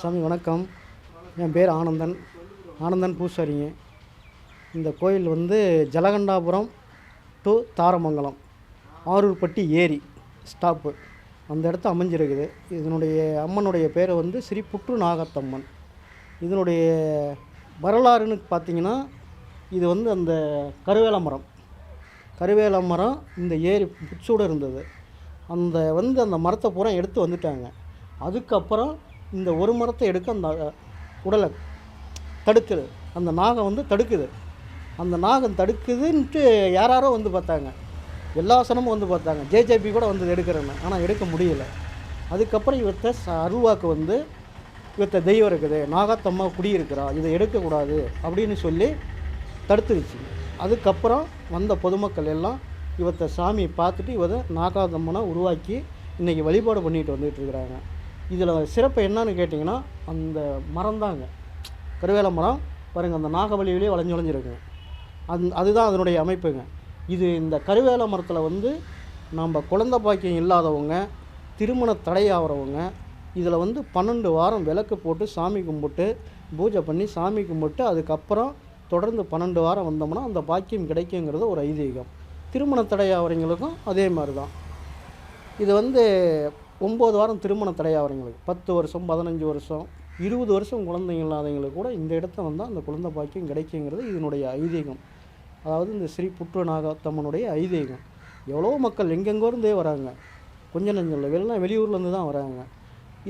சாமி வணக்கம். என் பேர் ஆனந்தன். ஆனந்தன் பூசாரிங்க. இந்த கோயில் வந்து ஜலகண்டாபுரம் டு தாரமங்கலம் ஆரூர்பட்டி ஏரி ஸ்டாப்பு அந்த இடத்த அமைஞ்சிருக்குது. இதனுடைய அம்மனுடைய பேர் வந்து ஸ்ரீ புற்று நாகத்தம்மன். இதனுடைய வரலாறுன்னு பார்த்தீங்கன்னா இது வந்து அந்த கருவேல மரம். கருவேல மரம் இந்த ஏரி புச்சோடு இருந்தது. அந்த வந்து அந்த மரத்தை பூரா எடுத்து வந்துட்டாங்க. அதுக்கப்புறம் இந்த ஒரு மரத்தை எடுக்க அந்த உடலை தடுக்குது. அந்த நாகம் வந்து தடுக்குது. அந்த நாகம் தடுக்குதுன்ட்டு யாராரோ வந்து பார்த்தாங்க. எல்லா சனமும் வந்து பார்த்தாங்க. ஜேஜேபி கூட வந்து எடுக்கிறேன்னு ஆனால் எடுக்க முடியல. அதுக்கப்புறம் இவர்த்த ச- அருள்வாக்கு வந்து இவர்த்த தெய்வம் இருக்குது. நாகத்தம்மா குடியிருக்கிறா. இதை எடுக்கக்கூடாது அப்படின்னு சொல்லி தடுத்துருச்சு. அதுக்கப்புறம் வந்த பொதுமக்கள் எல்லாம் இவத்த சாமியை பார்த்துட்டு இவரை நாகாதம்மனை உருவாக்கி இன்றைக்கி வழிபாடு பண்ணிட்டு வந்துட்டு இருக்கிறாங்க. இதில் சிறப்பு என்னன்னு கேட்டிங்கன்னா அந்த மரம் தாங்க கருவேல மரம் பாருங்கள் அந்த நாகவழியிலே வளைஞ்சு வளைஞ்சிருக்குங்க. அந் அதுதான் அதனுடைய அமைப்புங்க. இது இந்த கருவேல மரத்தில் வந்து நம்ம குழந்த பாக்கியம் இல்லாதவங்க திருமண தடையாகிறவங்க இதில் வந்து பன்னெண்டு வாரம் விளக்கு போட்டு சாமி கும்பிட்டு பூஜை பண்ணி சாமி கும்பிட்டு அதுக்கப்புறம் தொடர்ந்து பன்னெண்டு வாரம் வந்தோம்னா அந்த பாக்கியம் கிடைக்குங்கிறது ஒரு ஐதீகம். திருமண தடையாகிறவங்களுக்கும் அதே மாதிரி தான் இது வந்து ஒம்பது வாரம் திருமண தடை அவங்களுக்கு பத்து வருஷம் பதினஞ்சு வருஷம் இருபது வருஷம் குழந்தைங்க இல்லாதவங்களுக்கு கூட இந்த இடத்த வந்தால் அந்த குழந்தை பாக்கியம் கிடைக்குங்கிறது இதனுடைய ஐதீகம். அதாவது இந்த ஸ்ரீ புற்றுநாகத்தம்மனுடைய ஐதீகம். எவ்வளோ மக்கள் எங்கெங்கோ இருந்தே வராங்க. கொஞ்சம் நஞ்சம் இல்லை. வெளிலாம் வெளியூர்லேருந்து தான் வராங்க.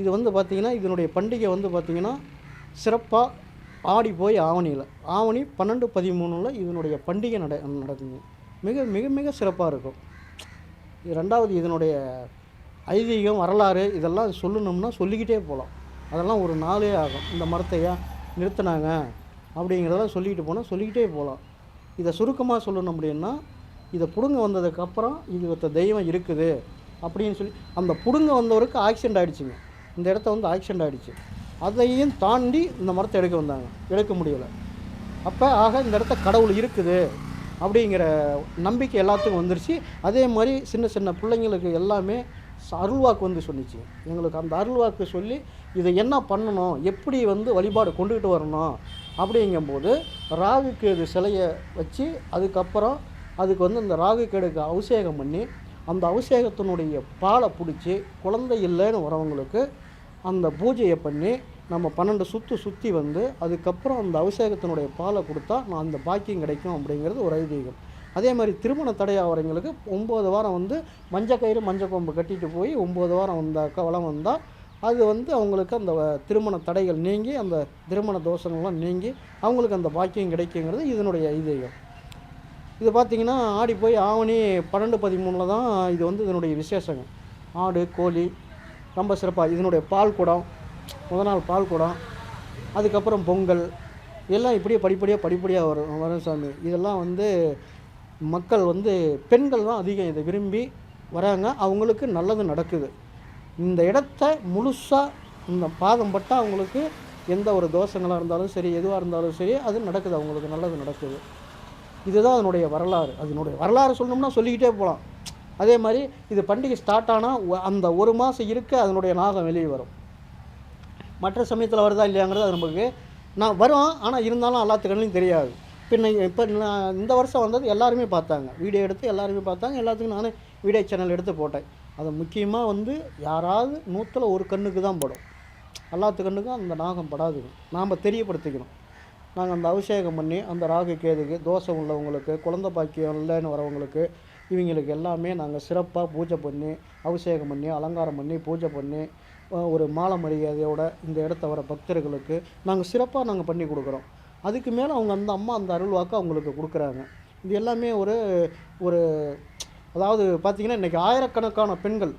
இது வந்து பார்த்திங்கன்னா இதனுடைய பண்டிகை வந்து பார்த்திங்கன்னா சிறப்பாக ஆடி போய் ஆவணியில். ஆவணி பன்னெண்டு பதிமூணில் இதனுடைய பண்டிகை நட நடக்குங்க மிக மிக மிக சிறப்பாக இருக்கும். இது ரெண்டாவது இதனுடைய ஐதீகம் வரலாறு இதெல்லாம் சொல்லணும்னா சொல்லிக்கிட்டே போகலாம். அதெல்லாம் ஒரு நாளே ஆகும். இந்த மரத்தையா நிறுத்தினாங்க? அப்படிங்கிறதெல்லாம் சொல்லிக்கிட்டு போனால் சொல்லிக்கிட்டே போகலாம். இதை சுருக்கமாக சொல்லணும் அப்படின்னா இதை பிடுங்க வந்ததுக்கப்புறம் இது ஒருத்த தெய்வம் இருக்குது அப்படின்னு சொல்லி அந்த பிடுங்க வந்தவருக்கு ஆக்சிடென்ட் ஆகிடுச்சுங்க இந்த இடத்த வந்து ஆக்சிடென்ட் ஆகிடுச்சு அதையும் தாண்டி இந்த மரத்தை எடுக்க வந்தாங்க. எடுக்க முடியலை. அப்போ ஆக இந்த இடத்த கடவுள் இருக்குது அப்படிங்கிற நம்பிக்கை எல்லாத்துக்கும் வந்துருச்சு. அதே மாதிரி சின்ன சின்ன பிள்ளைங்களுக்கு எல்லாமே அருள்வாக்கு வந்து சொன்னிச்சு. எங்களுக்கு அந்த அருள்வாக்கு சொல்லி இதை என்ன பண்ணணும்? எப்படி வந்து வழிபாடு கொண்டுக்கிட்டு வரணும்? அப்படிங்கும்போது ராகுக்கேது சிலையை வச்சு அதுக்கப்புறம் அதுக்கு வந்து இந்த ராகுக்கேடுக்கு அபிஷேகம் பண்ணி அந்த அபிஷேகத்தினுடைய பாலை பிடிச்சி குழந்தை இல்லைன்னு வரவங்களுக்கு அந்த பூஜையை பண்ணி நம்ம பன்னெண்டு சுற்று சுற்றி வந்து அதுக்கப்புறம் அந்த அபிஷேகத்தினுடைய பாலை கொடுத்தா நான் அந்த பாக்கியம் கிடைக்கும் அப்படிங்கிறது ஒரு ஐதீகம். அதே மாதிரி திருமண தடையாகிறவங்களுக்கு ஒம்பது வாரம் வந்து மஞ்சள் கயிறு மஞ்சள் கொம்பு கட்டிட்டு போய் ஒம்பது வாரம் வந்தாக்கா வளம் வந்தால் அது வந்து அவங்களுக்கு அந்த வ- திருமண தடைகள் நீங்கி அந்த திருமண தோஷங்கள்லாம் நீங்கி அவங்களுக்கு அந்த பாக்கியம் கிடைக்குங்கிறது இதனுடைய இதயம். இது பார்த்திங்கன்னா ஆடி போய் ஆவணி பன்னெண்டு பதிமூணில் தான் இது வந்து இதனுடைய விசேஷங்க. ஆடு கோழி ரொம்ப சிறப்பாக இதனுடைய பால் குடம் முத நாள் பால் குடம் அதுக்கப்புறம் பொங்கல் எல்லாம் இப்படியே படிப்படியாக படிப்படியாக வரும் வரும் சாமி. இதெல்லாம் வந்து மக்கள் வந்து பெண்கள் தான் அதிகம் இதை விரும்பி வராங்க. அவங்களுக்கு நல்லது நடக்குது. இந்த இடத்த முழுசாக இந்த பாதம் பட்டால் அவங்களுக்கு எந்த ஒரு தோஷங்களாக இருந்தாலும் சரி எதுவாக இருந்தாலும் சரி அது நடக்குது. அவங்களுக்கு நல்லது நடக்குது. இதுதான் அதனுடைய வரலாறு. அதனுடைய வரலாறு சொல்லணும்னா சொல்லிக்கிட்டே போகலாம் அதே மாதிரி இது பண்டிகை ஸ்டார்ட் ஆனால் அந்த ஒரு மாதம் இருக்க அதனுடைய நாகம் வெளியே வரும். மற்ற சமயத்தில் வருதா இல்லையாங்கிறது அது நமக்கு நான் வரும். ஆனால் இருந்தாலும் எல்லாத்துக்கண்ணையும் தெரியாது. பின்ன இப்போ நான் இந்த வருஷம் வந்தது எல்லாருமே பார்த்தாங்க. வீடியோ எடுத்து எல்லாருமே பார்த்தாங்க. எல்லாத்துக்கும் நானே வீடியோ சேனல் எடுத்து போட்டேன். அது முக்கியமாக வந்து யாராவது நூற்றில் ஒரு கண்ணுக்கு தான் படும். எல்லாத்து கண்ணுக்கும் அந்த நாகம் படாது. நாம் தெரியப்படுத்திக்கணும். நாங்கள் அந்த அபிஷேகம் பண்ணி அந்த ராகு கேதுக்கு தோஷம் உள்ளவங்களுக்கு குழந்தை பாக்கியம் இல்லைன்னு வரவங்களுக்கு இவங்களுக்கு எல்லாமே நாங்கள் சிறப்பாக பூஜை பண்ணி அபிஷேகம் பண்ணி அலங்காரம் பண்ணி பூஜை பண்ணி ஒரு மாலை மரியாதையோட இந்த இடத்த வர பக்தர்களுக்கு நாங்கள் சிறப்பாக நாங்கள் பண்ணி கொடுக்குறோம். அதுக்கு மேலே அவங்க அந்த அம்மா அந்த அருள்வாக்கு அவங்களுக்கு கொடுக்குறாங்க. இது எல்லாமே ஒரு ஒரு அதாவது பார்த்திங்கன்னா இன்றைக்கி ஆயிரக்கணக்கான பெண்கள்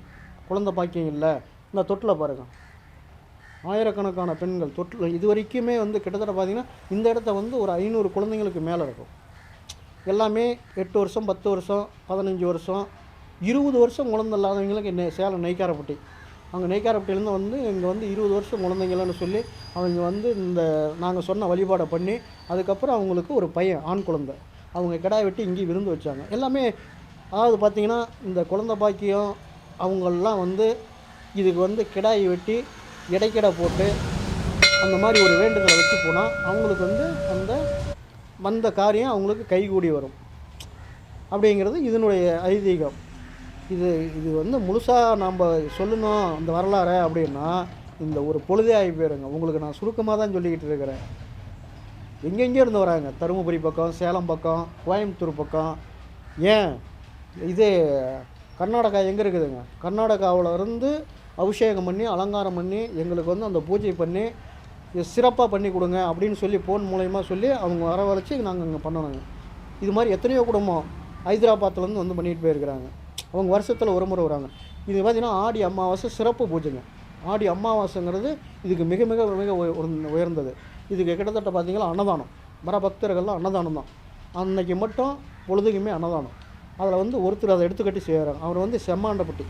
குழந்தை பாக்கியம் இல்லை இந்த தொட்டில் பாருங்கள் ஆயிரக்கணக்கான பெண்கள் தொட்டில் இது வரைக்குமே வந்து கிட்டத்தட்ட பார்த்திங்கன்னா இந்த இடத்த வந்து ஒரு ஐநூறு குழந்தைங்களுக்கு மேலே இருக்கும். எல்லாமே எட்டு வருஷம் பத்து வருஷம் பதினஞ்சு வருஷம் இருபது வருஷம் குழந்தை இல்லாதவங்களுக்கு நெ சேலம் நெய்க்காரப்பட்டி அவங்க நெய்க்காரப்பட்டிலேருந்து வந்து இங்கே வந்து இருபது வருஷம் குழந்தைங்களன்னு சொல்லி அவங்க வந்து இந்த நாங்கள் சொன்ன வழிபாடை பண்ணி அதுக்கப்புறம் அவங்களுக்கு ஒரு பையன் ஆண் குழந்தை. அவங்க கிடாய் வெட்டி இங்கேயும் விருந்து வச்சாங்க. எல்லாமே அதாவது பார்த்திங்கன்னா இந்த குழந்தை பாக்கியம் அவங்களெலாம் வந்து இதுக்கு வந்து கிடாய் வெட்டி இடைக்கிடை போட்டு அந்த மாதிரி ஒரு வேண்டுதலை வச்சு போனால் அவங்களுக்கு வந்து அந்த வந்த காரியம் அவங்களுக்கு கைகூடி வரும். அப்படிங்கிறது இதனுடைய ஐதீகம். இது இது வந்து முழுசாக நாம் சொல்லணும் அந்த வரலாறை அப்படின்னா இந்த ஒரு பொழுதே ஆகி போயிருங்க. உங்களுக்கு நான் சுருக்கமாக தான் சொல்லிக்கிட்டு இருக்கிறேன். எங்கெங்கே இருந்து வராங்க. தருமபுரி பக்கம் சேலம் பக்கம் கோயம்புத்தூர் பக்கம். ஏன்? இது கர்நாடகா எங்கே இருக்குதுங்க? கர்நாடகாவில் இருந்து அபிஷேகம் பண்ணி அலங்காரம் பண்ணி எங்களுக்கு வந்து அந்த பூஜை பண்ணி சிறப்பாக பண்ணி கொடுங்க அப்படின்னு சொல்லி ஃபோன் மூலயமா சொல்லி அவங்க வரவழைச்சி நாங்கள் இங்கே பண்ணணுங்க. இது மாதிரி எத்தனையோ குடும்பம் ஹைதராபாத்லேருந்து வந்து பண்ணிட்டு போயிருக்கிறாங்க. அவங்க வருஷத்தில் ஒரு முறை வராங்க இது பார்த்திங்கன்னா ஆடி அமாவாசை சிறப்பு பூஜைங்க. ஆடி அமாவாசைங்கிறது இதுக்கு மிக மிக மிக உயர்ந்தது. இதுக்கு கிட்டத்தட்ட பார்த்திங்கன்னா அன்னதானம். வர பக்தர்கள்லாம் அன்னதானம் தான். அன்னைக்கு மட்டும் பொழுதுக்குமே அன்னதானம். அதில் வந்து ஒருத்தர் அதை எடுத்துக்கட்டி செய்கிறாங்க அவர் வந்து செம்மாண்டப்பட்டி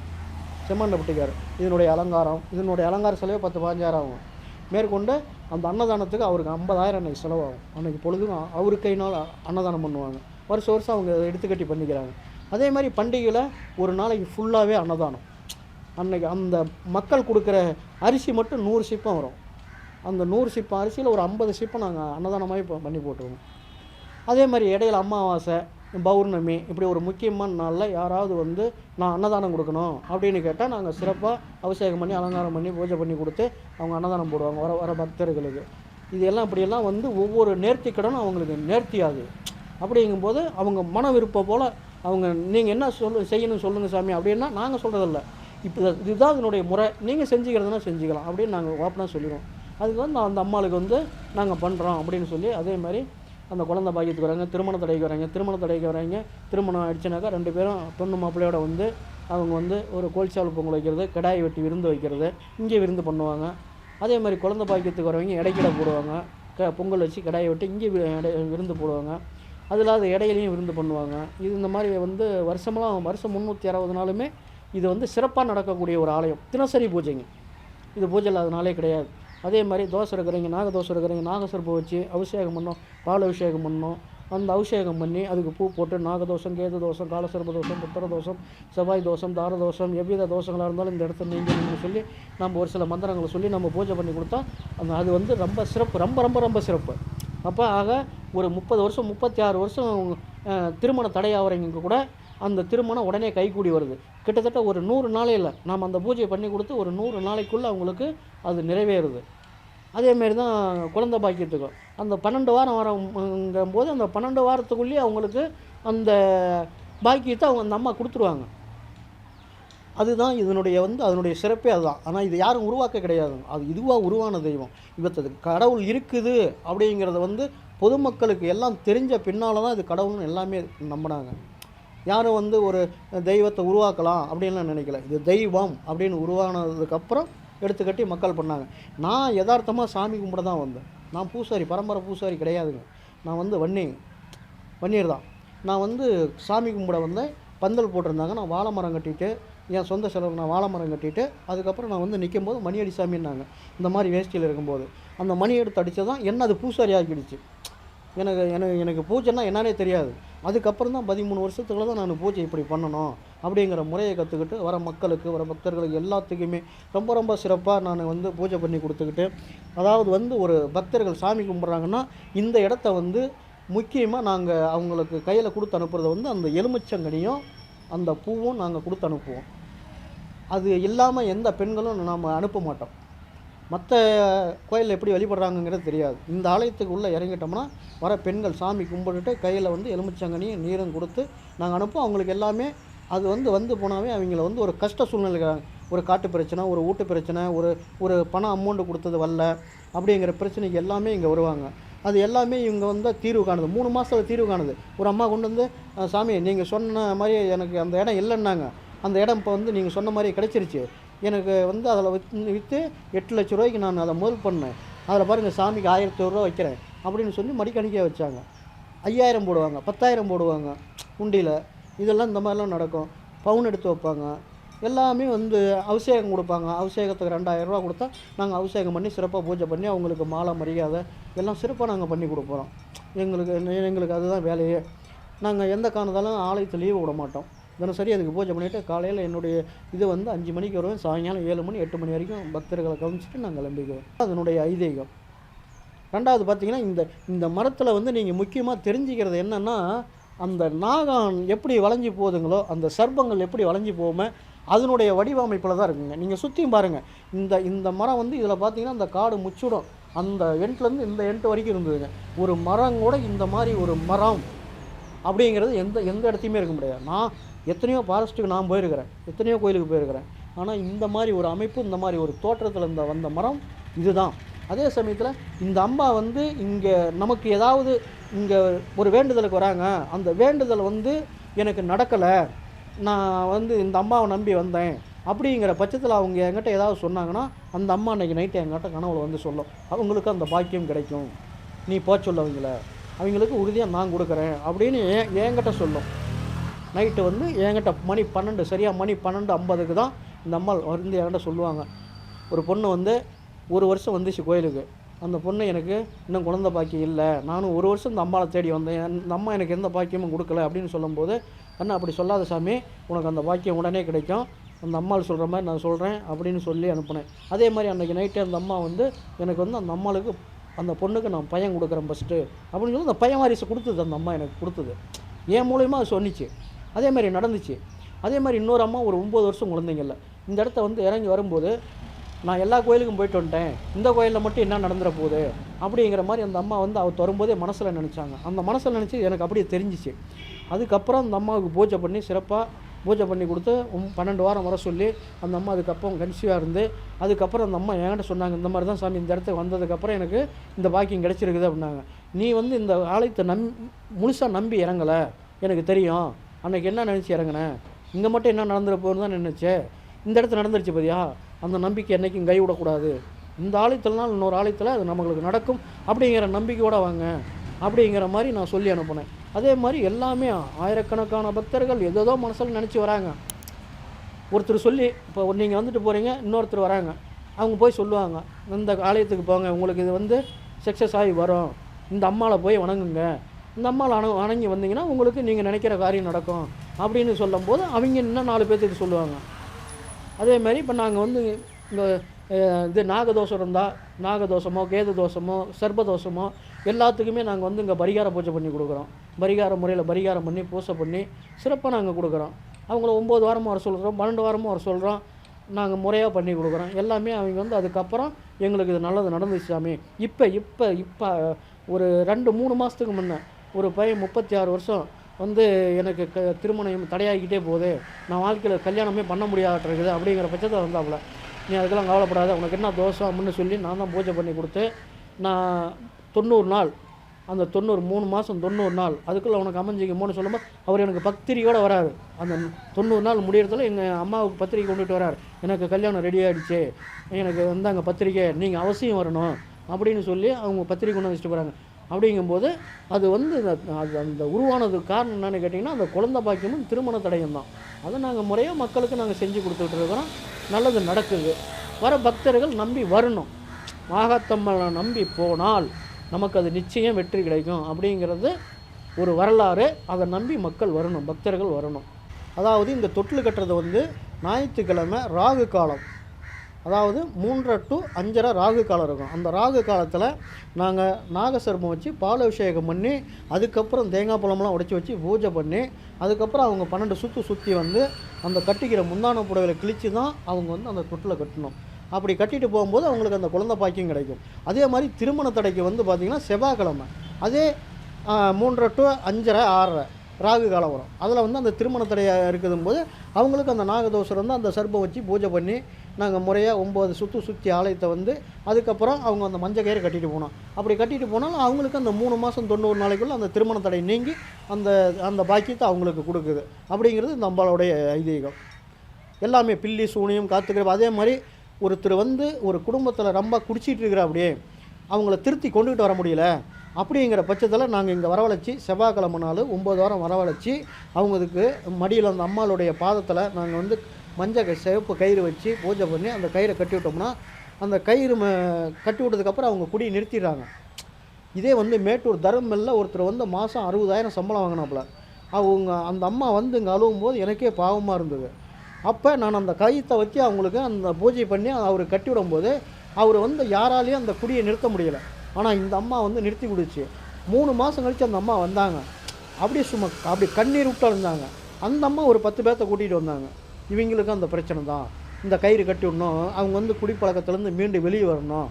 செம்மாண்டப்பட்டிக்கார் இதனுடைய அலங்காரம் இதனுடைய அலங்கார செலவே பத்து பதினஞ்சாயிரம் ஆகும். மேற்கொண்டு அந்த அன்னதானத்துக்கு அவருக்கு ஐம்பதாயிரம் அன்னைக்கு செலவாகும். அன்றைக்கி பொழுதும் அவரு கையினால் அன்னதானம் பண்ணுவாங்க. வருஷம் வருஷம் அவங்க எடுத்துக்கட்டி பண்ணிக்கிறாங்க. அதே மாதிரி பண்டிகையில் ஒரு நாளைக்கு ஃபுல்லாகவே அன்னதானம். அன்னைக்கு அந்த மக்கள் கொடுக்குற அரிசி மட்டும் நூறு சிப்பம் வரும். அந்த நூறு சிப்பம் அரிசியில் ஒரு ஐம்பது சிப்பம் நாங்கள் அன்னதானமாகவே இப்போ பண்ணி போட்டுருவோம். அதே மாதிரி இடையில அமாவாசை பௌர்ணமி இப்படி ஒரு முக்கியமான நாளில் யாராவது வந்து நான் அன்னதானம் கொடுக்கணும் அப்படின்னு கேட்டால் நாங்கள் சிறப்பாக அபிஷேகம் பண்ணி அலங்காரம் பண்ணி பூஜை பண்ணி கொடுத்து அவங்க அன்னதானம் போடுவாங்க வர வர பக்தர்களுக்கு. இது எல்லாம் இப்படியெல்லாம் வந்து ஒவ்வொரு நேர்த்தி கடனும் அவங்களுக்கு நேர்த்தி அப்படிங்கும்போது அவங்க மன விருப்பம் போல் அவங்க நீங்கள் என்ன சொல்லு செய்யணும் சொல்லுங்கள் சாமி அப்படின்னா நாங்கள் சொல்கிறதில்ல இப்போ இதுதான் இதனுடைய முறை. நீங்கள் செஞ்சுக்கிறதுனா செஞ்சுக்கலாம் அப்படின்னு நாங்கள் ஓப்பனாக சொல்லிடுவோம். அதுக்கு வந்து அந்த அம்மாளுக்கு வந்து நாங்கள் பண்ணுறோம் அப்படின்னு சொல்லி அதே மாதிரி அந்த குழந்தை பாக்கியத்துக்கு வராங்க திருமண தடைக்கு வராங்க திருமண தடைக்கு வராங்க. திருமணம் ஆயிடுச்சுனாக்கா ரெண்டு பேரும் பொண்ணு மாப்பிள்ளையோட வந்து அவங்க வந்து ஒரு கோல்சால் பொங்கல் வைக்கிறது கடாய் வெட்டி விருந்து வைக்கிறது இங்கே விருந்து பண்ணுவாங்க. அதே மாதிரி குழந்தை பாக்கியத்துக்கு வரவங்க இடைக்கிட போடுவாங்க. க பொங்கல் வச்சு கடாயை வெட்டி இங்கே விருந்து போடுவாங்க. அது இல்லாத இடையிலையும் விருந்து பண்ணுவாங்க. இது இந்த மாதிரி வந்து வருஷமெல்லாம் வருஷம் முந்நூற்றி அறுபது நாளுமே இது வந்து சிறப்பாக நடக்கக்கூடிய ஒரு ஆலயம். தினசரி பூஜைங்க. இது பூஜை இல்லாத நாளே கிடையாது. அதே மாதிரி தோசை இருக்கிறவங்க நாக தோசை இருக்கிறவங்க நாகசர்பு வச்சு அபிஷேகம் பண்ணோம் பால் அபிஷேகம் பண்ணோம். அந்த அபிஷேகம் பண்ணி அதுக்கு பூ போட்டு நாகதோஷம் கேது தோஷம் காலசர்ப தோஷம் புத்திர தோஷம் செவ்வாய் தோஷம் தார தோஷம் எவ்வித தோஷங்களாக இருந்தாலும் இந்த இடத்துல நீங்கள் சொல்லி நம்ம ஒரு சில மந்திரங்களை சொல்லி நம்ம பூஜை பண்ணி கொடுத்தா அந்த அது வந்து ரொம்ப சிறப்பு. ரொம்ப ரொம்ப ரொம்ப சிறப்பு. அப்போ ஆக ஒரு முப்பது வருஷம் முப்பத்தி ஆறு வருஷம் அஹ், திருமண தடையாகிறவங்க கூட அந்த திருமணம் உடனே கைகூடி வருது. கிட்டத்தட்ட ஒரு நூறு நாளையில் நாம் அந்த பூஜையை பண்ணி கொடுத்து ஒரு நூறு நாளைக்குள்ளே அவங்களுக்கு அது நிறைவேறுது. அதேமாரி தான் குழந்த பாக்கியத்துக்கும். அந்த பன்னெண்டு வாரம் வரங்கும்போது அந்த பன்னெண்டு வாரத்துக்குள்ளேயே அவங்களுக்கு அந்த பாக்கியத்தை அவங்க அந்த அம்மா கொடுத்துருவாங்க. அதுதான் இதனுடைய வந்து அதனுடைய சிறப்பே அதுதான். ஆனால் இது யாரும் உருவாக்க கிடையாது. அது இதுவாக உருவான தெய்வம். இவத்தது கடவுள் இருக்குது அப்படிங்கிறத வந்து பொதுமக்களுக்கு எல்லாம் தெரிஞ்ச பின்னால் தான் இது கடவுள்னு எல்லாமே நம்பினாங்க. யாரும் வந்து ஒரு தெய்வத்தை உருவாக்கலாம் அப்படின்லாம் நினைக்கல. இது தெய்வம் அப்படின்னு உருவானதுக்கப்புறம் எடுத்துக்கட்டி மக்கள் பண்ணாங்க. நான் யதார்த்தமாக சாமி கும்பிட தான் வந்தேன். நான் பூசாரி பரம்பரை பூசாரி கிடையாதுங்க. நான் வந்து வன்னி வன்னியர் தான் நான் வந்து சாமி கும்பிட வந்தேன். பந்தல் போட்டிருந்தாங்க. நான் வாழை மரம் கட்டிட்டு என் சொந்த செலவு நான் வாழை மரம் கட்டிட்டு அதுக்கப்புறம் நான் வந்து நிற்கும் போது மணியடி சாமின்னாங்க. இந்த மாதிரி வேஷ்டியில் இருக்கும்போது. அந்த மணி எடுத்து அடித்தது தான் என்ன அது பூசாரி ஆக்கிடுச்சு எனக்கு எனக்கு எனக்கு பூஜைன்னா என்னன்னே தெரியாது. அதுக்கப்புறம் தான் பதிமூணு வருஷத்துக்குள்ள தான் நான் பூஜை இப்படி பண்ணணும் அப்படிங்கிற முறையை கற்றுக்கிட்டு வர மக்களுக்கு வர பக்தர்களுக்கு எல்லாத்துக்குமே ரொம்ப ரொம்ப சிறப்பாக நான் வந்து பூஜை பண்ணி கொடுத்துக்கிட்டு அதாவது வந்து ஒரு பக்தர்கள் சாமி கும்பிட்றாங்கன்னா இந்த இடத்த வந்து முக்கியமாக நாங்கள் அவங்களுக்கு கையில் கொடுத்து அனுப்புகிறத வந்து அந்த எலுமிச்சங்கனியும் அந்த பூவும் நாங்கள் கொடுத்து அனுப்புவோம். அது இல்லாமல் எந்த பெண்களும் நாம் அனுப்ப மாட்டோம். மற்ற கோயிலில் எப்படி வழிபடுறாங்கங்கிறது தெரியாது. இந்த ஆலயத்துக்கு உள்ளே இறங்கிட்டோம்னா வர பெண்கள் சாமி கும்பிட்டுட்டு கையில் வந்து எலுமிச்சங்கனியும் நீரும் கொடுத்து நாங்கள் அனுப்புவோம். அவங்களுக்கு எல்லாமே அது வந்து வந்து போனாவே அவங்கள வந்து ஒரு கஷ்ட சூழ்நிலை ஒரு காட்டு பிரச்சனை ஒரு ஊட்டு பிரச்சனை ஒரு ஒரு பணம் அமௌண்ட்டு கொடுத்தது வரல அப்படிங்கிற பிரச்சனைக்கு எல்லாமே இங்கே வருவாங்க. அது எல்லாமே இவங்க வந்து தீர்வு காணுது. மூணு மாதத்தில் தீர்வு காணுது. ஒரு அம்மா கொண்டு வந்து சாமி நீங்கள் சொன்ன மாதிரி எனக்கு அந்த இடம் இல்லைன்னாங்க. அந்த இடம் இப்போ வந்து நீங்கள் சொன்ன மாதிரி கிடச்சிருச்சு. எனக்கு வந்து அதில் விற்று விற்று எட்டு லட்ச ரூபாய்க்கு நான் அதை முதல் பண்ணேன். அதில் பாருங்கள் சாமிக்கு ஆயிரத்தி ரூபா வைக்கிறேன். அப்படின்னு சொல்லி மடிக்கணிக்கையாக வச்சாங்க. ஐயாயிரம் போடுவாங்க பத்தாயிரம் போடுவாங்க உண்டியில். இதெல்லாம் இந்த மாதிரிலாம் நடக்கும். பவுன் எடுத்து வைப்பாங்க. எல்லாமே வந்து அபிஷேகம் கொடுப்பாங்க. அபிஷேகத்துக்கு ரெண்டாயிரரூவா கொடுத்தா நாங்கள் அபிஷேகம் பண்ணி சிறப்பாக பூஜை பண்ணி அவங்களுக்கு மாலை மரியாதை எல்லாம் சிறப்பாக நாங்கள் பண்ணி கொடுக்குறோம் எங்களுக்கு எங்களுக்கு அதுதான் வேலையே. நாங்கள் எந்த காரணத்தாலும் ஆலயத்தில் லீவு விட மாட்டோம். தினசரி அதுக்கு பூஜை பண்ணிவிட்டு காலையில் என்னுடைய இது வந்து அஞ்சு மணிக்கு வருவேன் சாயங்காலம் ஏழு மணி எட்டு மணி வரைக்கும் பக்தர்களை கவனிச்சிட்டு நாங்கள் கிளம்பிக்குவோம் அதனுடைய ஐதீகம். ரெண்டாவது பார்த்தீங்கன்னா இந்த இந்த மரத்தில் வந்து நீங்கள் முக்கியமாக தெரிஞ்சுக்கிறது என்னென்னா அந்த நாகம் எப்படி வளைஞ்சு போகுதுங்களோ அந்த சர்ப்பங்கள் எப்படி வளைஞ்சு போகுமோ அதனுடைய வடிவமைப்பில் தான் இருக்குங்க. நீங்கள் சுற்றியும் பாருங்கள் இந்த இந்த மரம் வந்து இதில் பார்த்தீங்கன்னா அந்த காடு முச்சுடும். அந்த எண்ட்லேருந்து இந்த எண்ட் வரைக்கும் இருந்ததுங்க. ஒரு மரம் கூட இந்த மாதிரி ஒரு மரம் அப்படிங்கிறது எந்த எந்த இடத்தையுமே இருக்க முடியாது. நான் எத்தனையோ ஃபாரஸ்ட்டுக்கு நான் போயிருக்கிறேன். எத்தனையோ கோயிலுக்கு போயிருக்கிறேன். ஆனால் இந்த மாதிரி ஒரு அமைப்பு இந்த மாதிரி ஒரு தோற்றத்தில் இருந்த வந்த மரம் இதுதான். அதே சமயத்தில் இந்த அம்மா வந்து இங்கே நமக்கு ஏதாவது இங்கே ஒரு வேண்டுதலுக்கு வராங்க. அந்த வேண்டுதல் வந்து எனக்கு நடக்கலை. நான் வந்து இந்த அம்மாவை நம்பி வந்தேன். அப்படிங்கிற பட்சத்தில் அவங்க என்கிட்ட ஏதாவது சொன்னாங்கன்னா அந்த அம்மா அன்றைக்கி நைட்டு என்கிட்ட கனவுல வந்து சொல்லும். அவங்களுக்கு அந்த பாக்கியம் கிடைக்கும். நீ போக அவங்கள. அவங்களுக்கு உறுதியாக நான் கொடுக்குறேன் அப்படின்னு என் என்கிட்ட சொல்லும். நைட்டு வந்து என்கிட்ட மணி பன்னெண்டு சரியாக மணி பன்னெண்டு ஐம்பதுக்கு தான் இந்த அம்மாள் வந்து என்கிட்ட சொல்லுவாங்க. ஒரு பொண்ணு வந்து ஒரு வருஷம் வந்துச்சு கோயிலுக்கு. அந்த பொண்ணு எனக்கு இன்னும் குழந்தை பாக்கியம் இல்லை. நானும் ஒரு வருஷம் இந்த அம்மாவை தேடி வந்தேன். இந்த அம்மா எனக்கு எந்த பாக்கியமும் கொடுக்கல அப்படின்னு சொல்லும்போது அண்ணா அப்படி சொல்லாத சாமி. உனக்கு அந்த பாக்கியம் உடனே கிடைக்கும். அந்த அம்மாள் சொல்கிற மாதிரி நான் சொல்கிறேன் அப்படின்னு சொல்லி அனுப்புனேன். அதே மாதிரி அன்றைக்கி நைட்டு அந்த அம்மா வந்து எனக்கு வந்து அந்த அம்மாளுக்கு அந்த பொண்ணுக்கு நான் பையன் கொடுக்குறேன் ஃபஸ்ட்டு அப்படின்னு சொல்லி அந்த பையன் வாரிசு கொடுத்தது அந்த அம்மா எனக்கு கொடுத்தது. என் மூலயமா அது சொன்னிச்சு. அதே மாதிரி நடந்துச்சு. அதே மாதிரி இன்னொரு அம்மா ஒரு ஒம்பது வருஷம் குழந்தைங்கள இந்த இடத்த வந்து இறங்கி வரும்போது நான் எல்லா கோயிலுக்கும் போயிட்டு வந்துட்டேன். இந்த கோயிலில் மட்டும் என்ன நடந்துட போகுது? அப்படிங்கிற மாதிரி அந்த அம்மா வந்து அவர் தரும்போதே மனசில் நினச்சாங்க. அந்த மனசில் நினச்சி எனக்கு அப்படியே தெரிஞ்சிச்சு. அதுக்கப்புறம் அந்த அம்மாவுக்கு பூஜை பண்ணி சிறப்பாக பூஜை பண்ணி கொடுத்து பன்னெண்டு வாரம் வர சொல்லி அந்த அம்மா அதுக்கப்புறம் கன்சியூவாக இருந்து அதுக்கப்புறம் அந்த அம்மா என்கிட்ட சொன்னாங்க இந்த மாதிரி தான் சாமி இந்த இடத்துக்கு வந்ததுக்கப்புறம் எனக்கு இந்த பாக்கியம் கிடச்சிருக்குது அப்படின்னாங்க. நீ வந்து இந்த ஆலயத்தை நம் முழுசாக நம்பி இறங்கலை. எனக்கு தெரியும். அன்றைக்கி என்ன நினச்சி இறங்கினேன் இங்கே மட்டும் என்ன நடந்துட தான் நினச்சேன் இந்த இடத்துல நடந்துருச்சு பதியா அந்த நம்பிக்கை என்றைக்கும் கை விடக்கூடாது இந்த ஆலயத்தில்னால் இன்னொரு ஆலயத்தில் அது நம்மளுக்கு நடக்கும். அப்படிங்கிற நம்பிக்கையோடு வாங்க. அப்படிங்கிற மாதிரி நான் சொல்லி அனுப்புனேன். அதே மாதிரி எல்லாமே ஆயிரக்கணக்கான பக்தர்கள் எதோ மனசில் நினச்சி வராங்க. ஒருத்தர் சொல்லி இப்போ நீங்கள் வந்துட்டு போகிறீங்க இன்னொருத்தர் வராங்க. அவங்க போய் சொல்லுவாங்க இந்த ஆலயத்துக்கு போங்க உங்களுக்கு இது வந்து சக்ஸஸ் ஆகி வரும். இந்த அம்மாவை போய் வணங்குங்க. இந்த அம்மாவில் அணு அணங்கி வந்தீங்கன்னா உங்களுக்கு நீங்கள் நினைக்கிற காரியம் நடக்கும் அப்படின்னு சொல்லும்போது அவங்க இன்னும் நாலு பேர்த்துக்கு சொல்லுவாங்க. அதே மாதிரி இப்போ நாங்கள் வந்து இந்த இது நாகதோஷம் இருந்தால் நாகதோஷமோ கேது தோஷமோ சர்ப்பதோஷமோ எல்லாத்துக்குமே நாங்கள் வந்து இங்கே பரிகார பூஜை பண்ணி கொடுக்குறோம். பரிகார முறையில் பரிகாரம் பண்ணி பூஜை பண்ணி சிறப்பாக நாங்கள் கொடுக்குறோம். அவங்கள ஒம்பது வாரமும் வர சொல்கிறோம் பன்னெண்டு வாரமும் வர சொல்கிறோம் நாங்கள் முறையாக பண்ணி கொடுக்குறோம். எல்லாமே அவங்க வந்து அதுக்கப்புறம் எங்களுக்கு இது நல்லது நடந்துச்சு சாமி. இப்போ இப்போ இப்போ ஒரு ரெண்டு மூணு மாதத்துக்கு முன்னே ஒரு பையன் முப்பத்தி ஆறு வருஷம் வந்து எனக்கு க திருமணம் தடையாகிக்கிட்டே போகுது. நான் வாழ்க்கையில் கல்யாணமே பண்ண முடியாதுஇருக்குது அப்படிங்கிற பட்சத்தில் வந்தாப்புல. நீ அதுக்கெல்லாம் கவலைப்படாத உனக்கு என்ன தோஷம் அப்படின்னு சொல்லி நான் தான் பூஜை பண்ணி கொடுத்து நான் தொண்ணூறு நாள் அந்த தொண்ணூறு மூணு மாதம் தொண்ணூறு நாள் அதுக்குள்ளே உனக்கு அமைஞ்சிக்குமோன்னு சொல்லும்போது அவர் எனக்கு பத்திரிக்கையோடு வராரு. அந்த தொண்ணூறு நாள் முடியறதுல எங்கள் அம்மாவுக்கு பத்திரிக்கை கொண்டுட்டு வரார். எனக்கு கல்யாணம் ரெடி ஆகிடுச்சு எனக்கு வந்தாங்க பத்திரிக்கை நீங்கள் அவசியம் வரணும் அப்படின்னு சொல்லி அவங்க பத்திரிக்கை கொண்டு வச்சுட்டு போகிறாங்க அப்படிங்கும்போது அது வந்து அது அந்த உருவானதுக்கு காரணம் என்னன்னு கேட்டிங்கன்னா அந்த குழந்தை பாக்கியமும் திருமண தடையும் தான். அதை நாங்கள் முறையாக மக்களுக்கு நாங்கள் செஞ்சு கொடுத்துட்டு இருக்கிறோம். நல்லது நடக்குது. வர பக்தர்கள் நம்பி வரணும். மாகாத்தம்மனை நம்பி போனால் நமக்கு அது நிச்சயம் வெற்றி கிடைக்கும் அப்படிங்கிறது ஒரு வரலாறு. அதை நம்பி மக்கள் வரணும் பக்தர்கள் வரணும். அதாவது இந்த தொட்டில் கட்டுறது வந்து ஞாயிற்றுக்கிழமை ராகு காலம். அதாவது மூன்றரை டு அஞ்சரை ராகு காலம் இருக்கும். அந்த ராகு காலத்தில் நாங்கள் நாகசர்மம் வச்சு பால் அபிஷேகம் பண்ணி அதுக்கப்புறம் தேங்காய் பழம்லாம் உடைச்சி வச்சு பூஜை பண்ணி அதுக்கப்புறம் அவங்க பன்னெண்டு சுற்று சுற்றி வந்து அந்த கட்டிக்கிற முந்தான புடவையில் கிழித்து தான் அவங்க வந்து அந்த தொட்டில் கட்டணும். அப்படி கட்டிட்டு போகும்போது அவங்களுக்கு அந்த குழந்தை பாக்கியம் கிடைக்கும். அதே மாதிரி திருமண தடைக்கு வந்து பார்த்திங்கன்னா செவ்வாய்க்கிழமை. அதே மூன்றரை டு அஞ்சரை ஆறரை ராகு காலம் வரும். அதில் வந்து அந்த திருமண தடையாக இருக்குதும் போது அவங்களுக்கு அந்த நாகதோஷம் வந்து அந்த சர்ப்பம் வச்சு பூஜை பண்ணி நாங்கள் முறையாக ஒம்பது சுற்று சுற்றி ஆலயத்தை வந்து அதுக்கப்புறம் அவங்க அந்த மஞ்சள் கயிறு கட்டிட்டு போனோம். அப்படி கட்டிட்டு போனாலும் அவங்களுக்கு அந்த மூணு மாதம் தொண்ணூறு நாளைக்குள்ளே அந்த திருமண தடை நீங்கி அந்த அந்த பாக்கியத்தை அவங்களுக்கு கொடுக்குது. அப்படிங்கிறது இந்த அம்பாளுடைய ஐதீகம். எல்லாமே பில்லி சூனியம் காத்துக்கிற அதே மாதிரி ஒருத்தர் வந்து ஒரு குடும்பத்தில் ரொம்ப குடிச்சிட்டு இருக்கிற அப்படியே அவங்கள திருத்தி கொண்டுகிட்டு வர முடியல. அப்படிங்கிற பட்சத்தில் நாங்கள் இங்கே வரவழைச்சி செவ்வாய்க்கிழமை நாள் ஒம்பது வாரம் வரவழைச்சி அவங்களுக்கு மடியில் அந்த அம்மாளுடைய பாதத்தில் நாங்கள் வந்து மஞ்சள் சிவப்பு கயிறு வச்சு பூஜை பண்ணி அந்த கயிறை கட்டி விட்டோம்னா அந்த கயிறு ம கட்டி விட்டதுக்கப்புறம் அவங்க குடியை நிறுத்திடுறாங்க. இதே வந்து மேட்டூர் தர்மல்ல ஒருத்தர் வந்து மாதம் அறுபதாயிரம் சம்பளம் வாங்கினாப்புல. அவங்க அந்த அம்மா வந்து இங்கே அழுவும் போது எனக்கே பாவமாக இருந்தது. அப்போ நான் அந்த கயித்தை வச்சு அவங்களுக்கு அந்த பூஜை பண்ணி அவர் கட்டி விடும்போது அவர் வந்து யாராலையும் அந்த குடியை நிறுத்த முடியலை. ஆனால் இந்த அம்மா வந்து நிறுத்தி கொடுச்சு மூணு மாதம் கழித்து அந்த அம்மா வந்தாங்க. அப்படியே சும்மா அப்படி கண்ணீர் விட்டு இருந்தாங்க அந்த அம்மா ஒரு பத்து பேர்த்த கூட்டிகிட்டு வந்தாங்க. இவங்களுக்கும் அந்த பிரச்சனை தான். இந்த கயிறு கட்டி விடணும் அவங்க வந்து குடிப்பழக்கத்துலேருந்து மீண்டு வெளியே வரணும்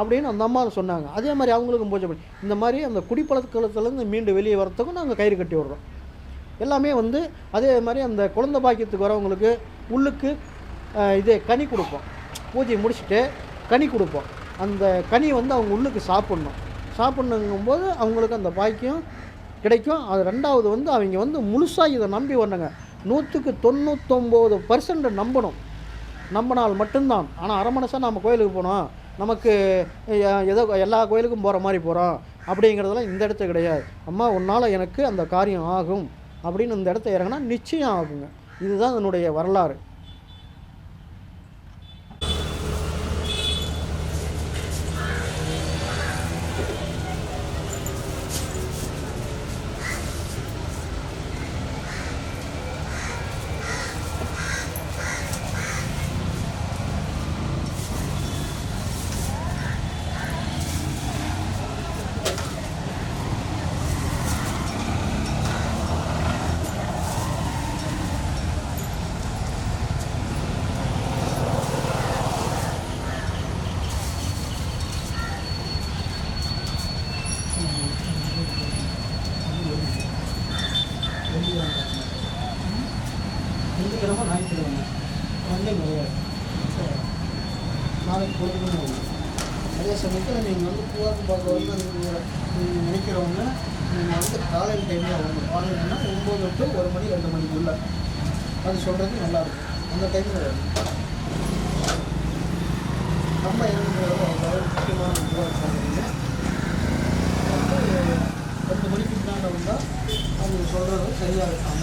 அப்படின்னு அந்த அம்மா சொன்னாங்க. அதே மாதிரி அவங்களுக்கும் பூஜை பண்ணி இந்த மாதிரி அந்த குடிப்பழக்கத்துலேருந்து மீண்டு வெளியே வரத்துக்கும் நாங்கள் கயிறு கட்டி விடுறோம். எல்லாமே வந்து அதே மாதிரி அந்த குழந்த பாக்கியத்துக்கு வரவங்களுக்கு உள்ளுக்கு இதே கனி கொடுப்போம். பூஜையை முடிச்சுட்டு கனி கொடுப்போம். அந்த கனி வந்து அவங்க உள்ளுக்கு சாப்பிட்ணும். சாப்பிட்ணுங்கும்போது அவங்களுக்கு அந்த பாக்கியம் கிடைக்கும். அது ரெண்டாவது வந்து அவங்க வந்து முழுசாக இதை நம்பி வரணுங்க. நூற்றுக்கு தொண்ணூத்தொம்பது பர்சன்ட் நம்பணும். நம்பினால் மட்டும்தான். ஆனால் அரை மனசாக நம்ம கோயிலுக்கு போனோம். நமக்கு ஏதோ எல்லா கோயிலுக்கும் போகிற மாதிரி போகிறோம் அப்படிங்கிறதெல்லாம் இந்த இடத்த கிடையாது. அம்மா உன்னால் எனக்கு அந்த காரியம் ஆகும். அப்படின்னு இந்த இடத்த இறங்கினா நிச்சயம் ஆகுங்க. இதுதான் அதனுடைய வரலாறு. வெள்ளிக்கிழமை ஞாயிற்றுக்கிழமை ரெண்டும் கிடையாது. நாளைக்கு போட்டுக்கணும் அதே சமயத்தில் நீங்கள் வந்து பூவாக்கு பார்க்க வந்து நீங்கள் நீங்கள் நினைக்கிறவங்க நீங்கள் வந்து காலையில் டைமில் வரணும் காலையில்னா ஒம்பது டு ஒரு மணி ரெண்டு மணிக்குள்ள அது சொல்கிறது நல்லாயிருக்கும் அந்த டைமில் நம்ம இறங்குறது முக்கியமான பூவாக்கு பார்க்குறீங்க ரெண்டு மணிக்கு முன்னாடி வந்தால் அவங்க சொல்கிறது சரியாக இருக்கும்.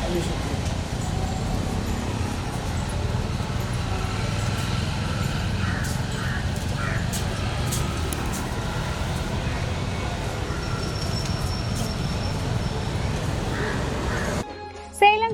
அமைச்சு சேலம்